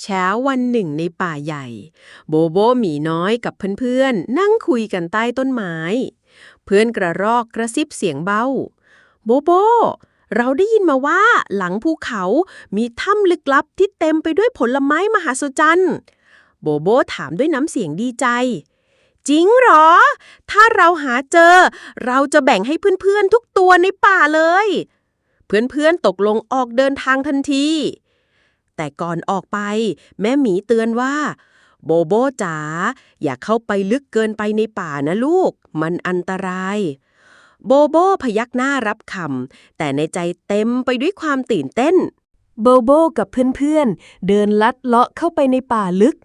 เช้าวันหนึ่งในป่าใหญ่ โบโบหมีน้อยกับเพื่อนๆ นั่งคุยกันใต้ต้นไม้ เพื่อนกระรอกกระซิบเสียงเบา โบโบ เราได้ยินมาว่าหลังภูเขามีถ้ำลึกลับที่เต็มไปด้วยผลไม้มหาศจรรย์ โบโบถามด้วยน้ำเสียงดีใจ จริงเหรอ ถ้าเราหาเจอ เราจะแบ่งให้เพื่อนๆทุกตัวในป่าเลย เพื่อนๆตกลงออกเดินทางทันที แต่ก่อนออกไป แม่หมีเตือนว่า โบโบจ๋าอย่าเข้าไปลึกเกินไปในป่านะลูก มันอันตราย โบโบพยักหน้ารับคำแต่ในใจเต็มไปด้วยความตื่นเต้น โบโบกับเพื่อนๆ เดินลัดเลาะเข้าไปในป่าลึก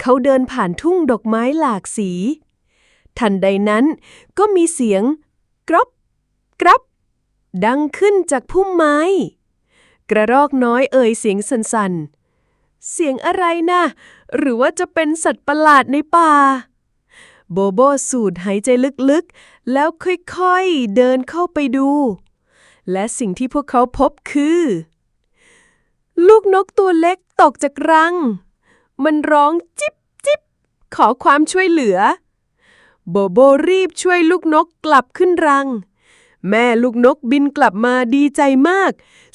เขาเดินผ่านทุ่งดอกไม้หลากสี ทันใดนั้นก็มีเสียงกรอบกรับ ดังขึ้นจากพุ่มไม้ กระรอกน้อยเอ่ยเสียงสั่นๆ เสียงอะไรนะ หรือว่าจะเป็นสัตว์ประหลาดในป่า โบโบสูดหายใจลึกๆ แล้วค่อยๆ เดินเข้าไปดู และสิ่งที่พวกเขาพบคือ ลูกนกตัวเล็กตกจากรัง มันร้องจิบจิบขอความช่วยเหลือ โบโบรีบช่วยลูกนกกลับขึ้นรัง แม่ลูกนกบินกลับมาดีใจมาก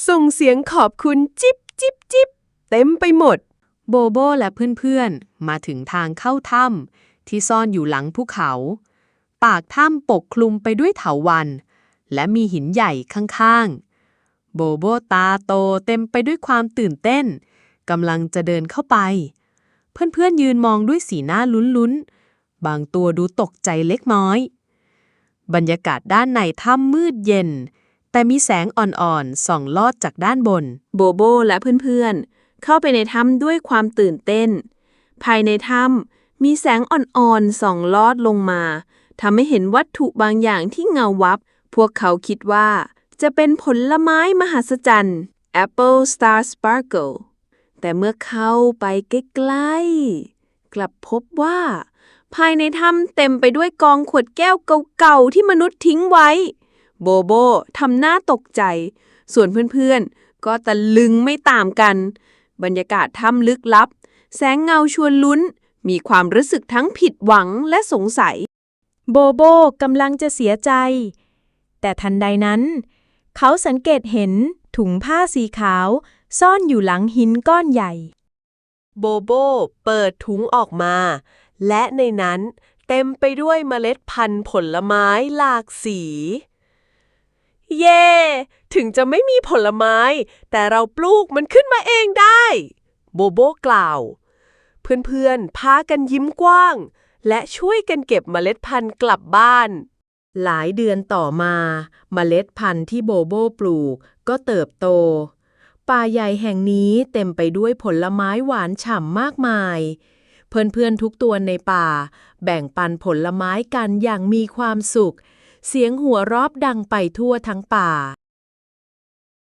ส่งเสียงขอบคุณจิบจิบจิบเต็มไปหมด โบโบและเพื่อนๆ มาถึงทางเข้าถ้ำที่ซ่อนอยู่หลังภูเขา ปากถ้ำปกคลุมไปด้วยเถาวัลย์และมีหินใหญ่ข้างๆ โบโบตาโตเต็มไปด้วยความตื่นเต้นกำลังจะเดินเข้าไป เพื่อนๆยืนมองด้วยสีหน้าลุ้นๆ บางตัวดูตกใจเล็กน้อย บรรยากาศด้านในถ้ำมืดเย็น แต่มีแสงอ่อนๆส่องลอดจากด้านบน โบโบและเพื่อนๆ เข้าไปในถ้ำด้วยความตื่นเต้น ภายในถ้ำมีแสงอ่อนๆส่องลอดลงมาทำให้เห็นวัตถุบางอย่างที่เงาวับ พวกเขาคิดว่า จะเป็นผลไม้มหัศจรรย์ Apple Star Sparkle แต่เมื่อเข้าไปใกล้ๆกลับพบว่า ภายในถ้ำเต็มไปด้วยกองขวดแก้วเก่าๆที่มนุษย์ทิ้งไว้ โบโบทำหน้าตกใจ ส่วนเพื่อนๆ ก็ตะลึงไม่ต่างกัน บรรยากาศถ้ำลึกลับ แสงเงาชวนลุ้น มีความรู้สึกทั้งผิดหวังและสงสัย โบโบกำลังจะเสียใจ แต่ทันใดนั้น เขาสังเกตเห็นถุงผ้าสีขาว ซ่อนอยู่หลังหินก้อนใหญ่ โบโบเปิดถุงออกมา และในนั้นเต็มไปด้วยเมล็ดพันธุ์ผลไม้หลากสี เย่ถึงจะไม่มีผลไม้ แต่เราปลูกมันขึ้นมาเองได้ โบโบกล่าว เพื่อนๆ พากันยิ้มกว้าง และช่วยกันเก็บเมล็ดพันธุ์กลับบ้าน หลายเดือนต่อมาเมล็ดพันธุ์ที่โบโบปลูกก็เติบโต ป่าใหญ่แห่งนี้เต็มไปด้วยผลไม้หวานฉ่ำมากมาย เพื่อนๆทุกตัวในป่า แบ่งปันผลไม้กันอย่างมีความสุข เสียงหัวรอบดังไปทั่วทั้งป่า